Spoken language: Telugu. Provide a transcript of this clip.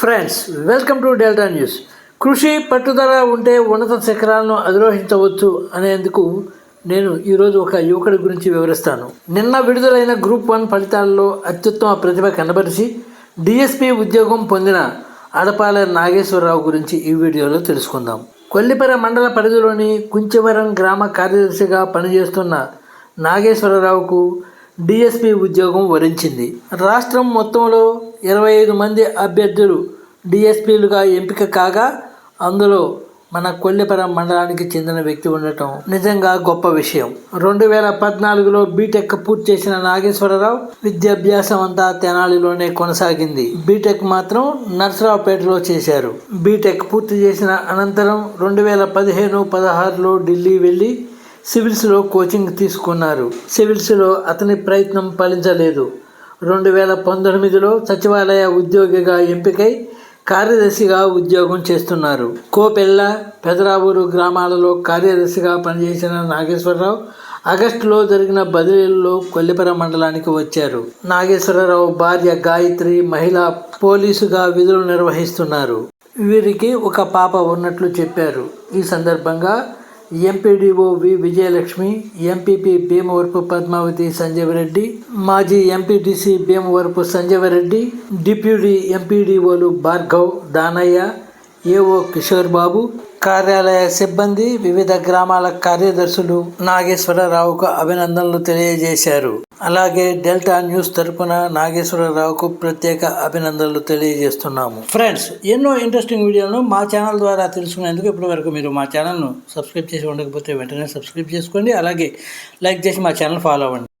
Friends welcome to Delta news కృషి పట్టుదల ఉంటే ఉన్నత శిఖరాలను అధిరోహించవచ్చు అనేందుకు నేను ఈరోజు ఒక యువకుడి గురించి వివరిస్తాను. నిన్న విడుదలైన గ్రూప్ వన్ ఫలితాల్లో అత్యుత్తమ ప్రతిభ కనబరిచి డిఎస్పి ఉద్యోగం పొందిన అడపాల నాగేశ్వరరావు గురించి ఈ వీడియోలో తెలుసుకుందాం. కొల్లిపర మండల పరిధిలోని కుంచవరం గ్రామ కార్యదర్శిగా పనిచేస్తున్న నాగేశ్వరరావుకు డిఎస్పి ఉద్యోగం వరించింది. రాష్ట్రం మొత్తంలో ఇరవై ఐదు మంది అభ్యర్థులు డిఎస్పీలుగా ఎంపిక కాగా అందులో మన కొల్లిపర మండలానికి చెందిన వ్యక్తి ఉండటం నిజంగా గొప్ప విషయం. రెండు వేల పద్నాలుగులో బీటెక్ పూర్తి చేసిన నాగేశ్వరరావు విద్యాభ్యాసం అంతా తెనాలిలోనే కొనసాగింది. బీటెక్ మాత్రం నర్సరావుపేటలో చేశారు. బీటెక్ పూర్తి చేసిన అనంతరం రెండు వేల పదిహేను పదహారులో ఢిల్లీ వెళ్ళి సివిల్స్లో కోచింగ్ తీసుకున్నారు. సివిల్స్లో అతని ప్రయత్నం ఫలించలేదు. రెండు వేల పంతొమ్మిదిలో సచివాలయ ఉద్యోగిగా ఎంపికై కార్యదర్శిగా ఉద్యోగం చేస్తున్నారు. కోపెల్ల పెదరావూరు గ్రామాలలో కార్యదర్శిగా పనిచేసిన నాగేశ్వరరావు ఆగస్టులో జరిగిన బదిలీల్లో కొల్లిపర మండలానికి వచ్చారు. నాగేశ్వరరావు భార్య గాయత్రి మహిళా పోలీసుగా విధులు నిర్వహిస్తున్నారు. వీరికి ఒక పాప ఉన్నట్లు చెప్పారు. ఈ సందర్భంగా MPDO V Vijayalakshmi MPP Bhimavarapu Padmavathi Sanjeevareddy మాజీ ఎంపీటీసీ భీమవరపు సంజీవరెడ్డి డిప్యూటీ ఎంపీడీఓలు భార్గవ్ దానయ్య ఏఓ కిషోర్ బాబు కార్యాలయ సిబ్బంది వివిధ గ్రామాల కార్యదర్శులు నాగేశ్వరరావుకు అభినందనలు తెలియజేశారు. అలాగే డెల్టా న్యూస్ తరపున నాగేశ్వరరావుకు ప్రత్యేక అభినందనలు తెలియజేస్తున్నాము. ఫ్రెండ్స్ ఎన్నో ఇంట్రెస్టింగ్ వీడియోలను మా ఛానల్ ద్వారా తెలుసుకునేందుకు ఇప్పటివరకు మీరు మా ఛానల్ను సబ్స్క్రైబ్ చేసి ఉండకపోతే వెంటనే సబ్స్క్రైబ్ చేసుకోండి. అలాగే లైక్ చేసి మా ఛానల్ ఫాలో అవ్వండి.